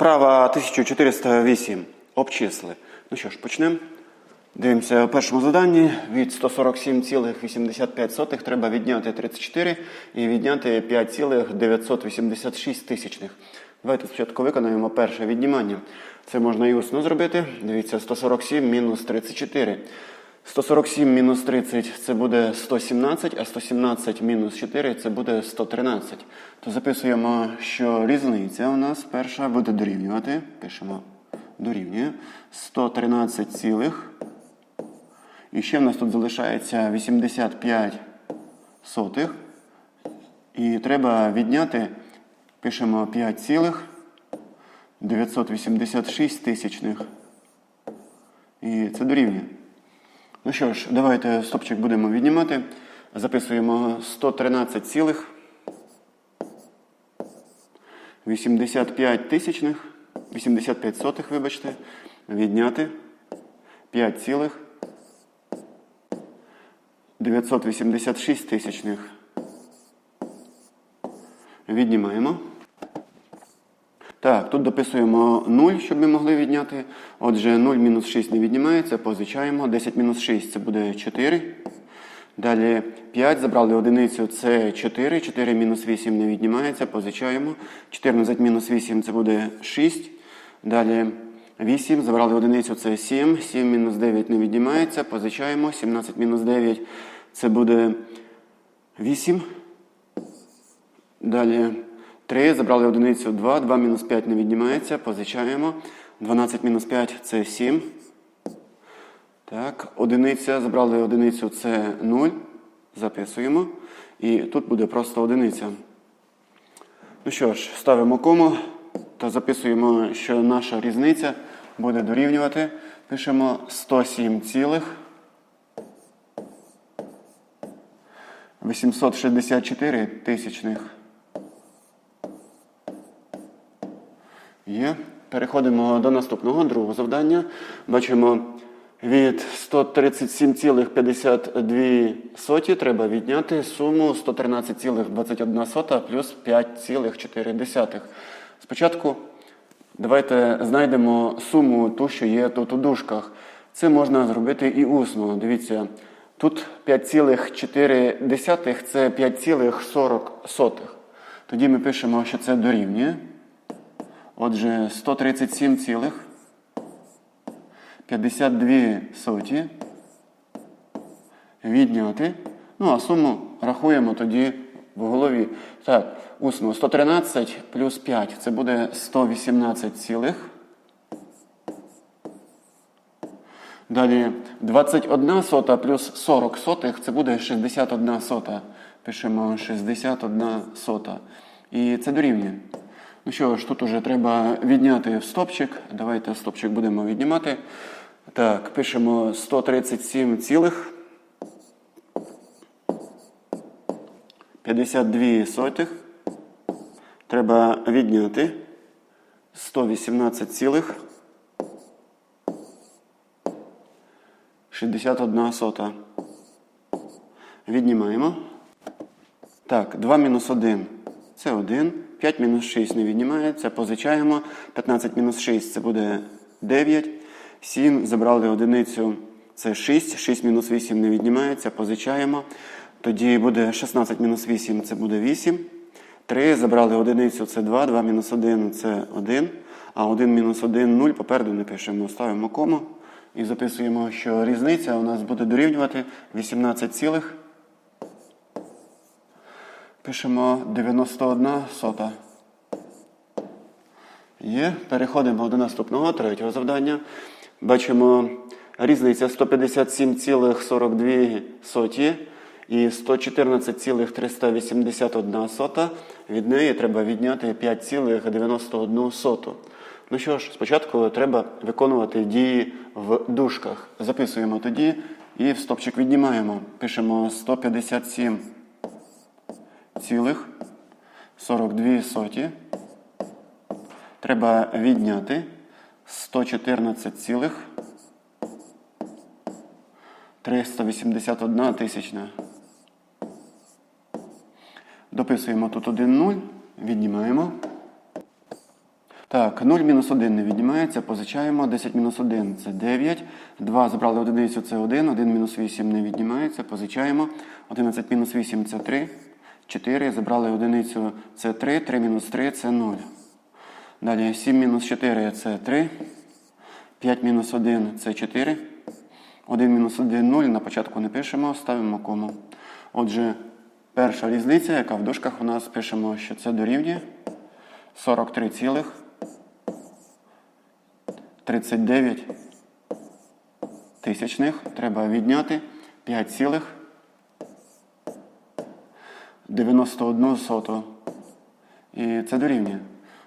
Вправа 1408. Обчисли. Ну що ж, почнемо. Дивимося в першому заданні. Від 147,85 треба відняти 34 і відняти 5,986 тисячних. Давайте спочатку виконаємо перше віднімання. Це можна і усно зробити. Дивіться, 147 мінус 34. 147 мінус 30 це буде 117, а 117 мінус 4 це буде 113. То записуємо, що різниця у нас перша буде дорівнювати. Пишемо дорівнює 113 цілих. І ще в нас тут залишається 85 сотих. І треба відняти, пишемо 5 цілих 986 тисячних. І це дорівнює. Ну що ж, давайте стопчик будемо віднімати. Записуємо 113 цілих 85 тисячних, 85 сотих, вибачте, відняти 5 цілих 986 тисячних. Віднімаємо. Так, тут дописуємо 0, щоб ми могли відняти. Отже, 0 мінус 6 не віднімається, позичаємо. 10 мінус 6 це буде 4. Далі 5, забрали одиницю, це 4. 4 мінус 8 не віднімається, позичаємо. 14 мінус 8 це буде 6. Далі 8, забрали одиницю, це 7. 7 мінус 9 не віднімається, позичаємо. 17 мінус 9 це буде 8. Далі 3, забрали одиницю 2, 2 мінус 5 не віднімається, позичаємо. 12 мінус 5 це 7. Так, одиниця, забрали одиницю це 0. Записуємо. І тут буде просто одиниця. Ну що ж, ставимо кому та записуємо, що наша різниця буде дорівнювати. Пишемо 107 цілих 864 тисячних. Є. Переходимо до наступного другого завдання. Бачимо, від 137,52 соті треба відняти суму 113,21 плюс 5,4. Спочатку давайте знайдемо суму ту, що є тут у дужках. Це можна зробити і усно. Дивіться, тут 5,4 це 5,40. Тоді ми пишемо, що це дорівнює. Отже, 137 цілих 52 соті відняти. Ну, а суму рахуємо тоді в голові. Так, усно 113 плюс 5 це буде 118 цілих. Далі 21 сота плюс 40 сотих це буде 61 сота. Пишемо 61 сота. І це дорівнює. Ну що ж, тут уже треба відняти стопчик. Давайте стопчик будемо віднімати. Так, пишемо 137 цілих 52 сотих. Треба відняти 118 цілих 61 сота. Віднімаємо. Так, 2 мінус 1 це 1. 5 мінус 6 не віднімається. Позичаємо. 15 мінус 6 це буде 9. 7 забрали одиницю. Це 6. 6 мінус 8 не віднімається. Позичаємо. Тоді буде 16 мінус 8 це буде 8. 3 забрали одиницю це 2. 2 мінус 1 це 1. А 1 мінус 1 0. Попереду не пишемо. Ставимо кому. І записуємо, що різниця у нас буде дорівнювати 18 цілих. Пишемо 91 сота. Є. Переходимо до наступного третього завдання. Бачимо різниця 157,42 соті і 114,381 сота. Від неї треба відняти 5,91 соту. Ну що ж, спочатку треба виконувати дії в дужках. Записуємо тоді і в стопчик віднімаємо. Пишемо 157 цілих 42 соті. Треба відняти 114 цілих 381 тисячна. Дописуємо тут 1 0, віднімаємо. Так, 0 мінус 1 не віднімається, позичаємо. 10 мінус 1 це 9. 2 забрали одиницю, це 1. 1 мінус 8 не віднімається, позичаємо. 11 мінус 8 це 3. 4. Забрали одиницю, це 3. 3 мінус 3 це 0. Далі 7 мінус 4 це 3. 5 мінус 1 це 4. 1 мінус 1 0. На початку не пишемо, ставимо кому. Отже, перша різниця, яка в дужках у нас пишемо, що це дорівнює 43 цілих 39 тисячних. Треба відняти 5 цілих 91 соту. І це дорівнює.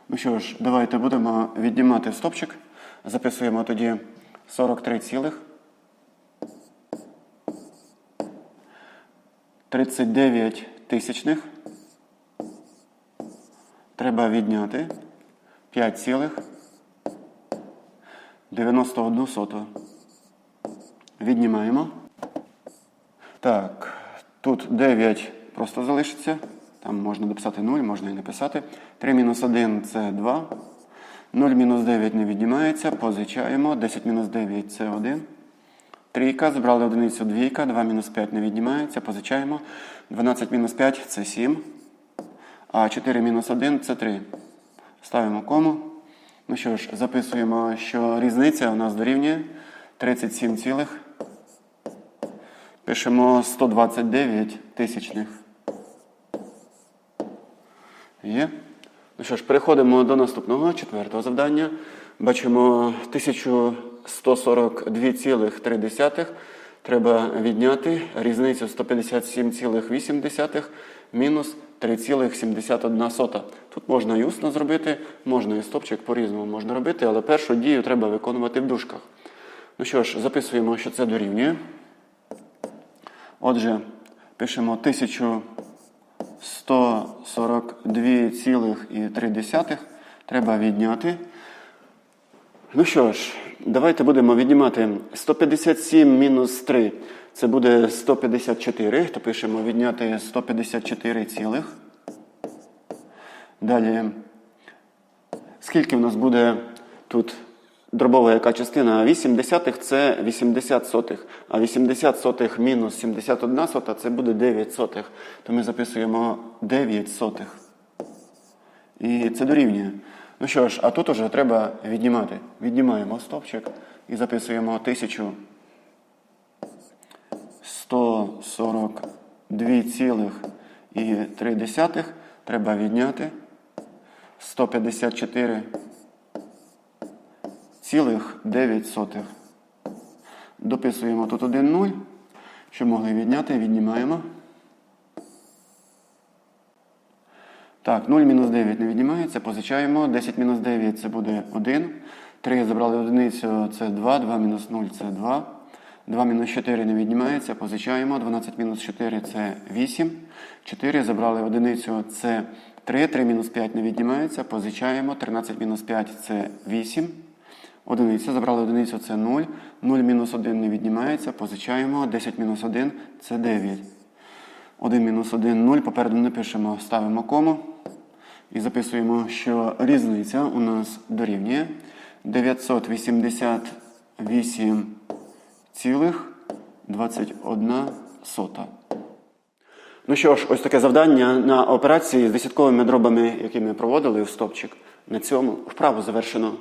Ну що ж, давайте будемо віднімати стопчик. Записуємо тоді 43 цілих 39 тисячних. Треба відняти 5 цілих 91 соту. Віднімаємо. Так, тут 9 просто залишиться. Там можна дописати 0, можна і написати. 3 мінус 1 це 2. 0 мінус 9 не віднімається. Позичаємо. 10 мінус 9 це 1. Трійка, збрали одиницю двійка, 2 мінус 5 не віднімається, позичаємо. 12 мінус 5 це 7. А 4 мінус 1 це 3. Ставимо кому. Ну що ж, записуємо, що різниця у нас дорівнює 37 цілих. Пишемо 129 тисячних. Є. Ну що ж, переходимо до наступного четвертого завдання. Бачимо 1142,3. Треба відняти різницю 157,8 мінус 3,71. Тут можна і усно зробити, можна і стопчик по-різному можна робити, але першу дію треба виконувати в дужках. Ну що ж, записуємо, що це дорівнює. Отже, пишемо 1142,3 треба відняти. Ну що ж, давайте будемо віднімати 157 мінус 3. Це буде 154. То пишемо відняти 154 цілих. Далі, скільки в нас буде тут дробова яка частина? 8 десятих це 80 сотих. А 80 сотих мінус 71 сота це буде 9 сотих. То ми записуємо 9 сотих. І це дорівнює. Ну що ж, а тут уже треба віднімати. Віднімаємо стопчик і записуємо 1142,3. Треба відняти 154,9. Дописуємо тут 1 0. Що могли відняти, віднімаємо. Так, 0 мінус 9 не віднімається, позичаємо. 10 мінус 9 це буде 1. 3 забрали одиницю, це 2. 2 мінус 0 це 2. 2 мінус 4 не віднімається, позичаємо. 12 мінус 4 це 8. 4 забрали одиницю, це 3. 3 мінус 5 не віднімається, позичаємо. 13 мінус 5 це 8. Одиниця. Забрали одиницю, це 0. 0 мінус 1 не віднімається, позичаємо. 10 мінус 1 це 9. 1 мінус 1 0. Попереду не пишемо, ставимо кому. І записуємо, що різниця у нас дорівнює 988,21 сота. Ну що ж, ось таке завдання на операції з десятковими дробами, які ми проводили в стопчик. На цьому вправу завершено.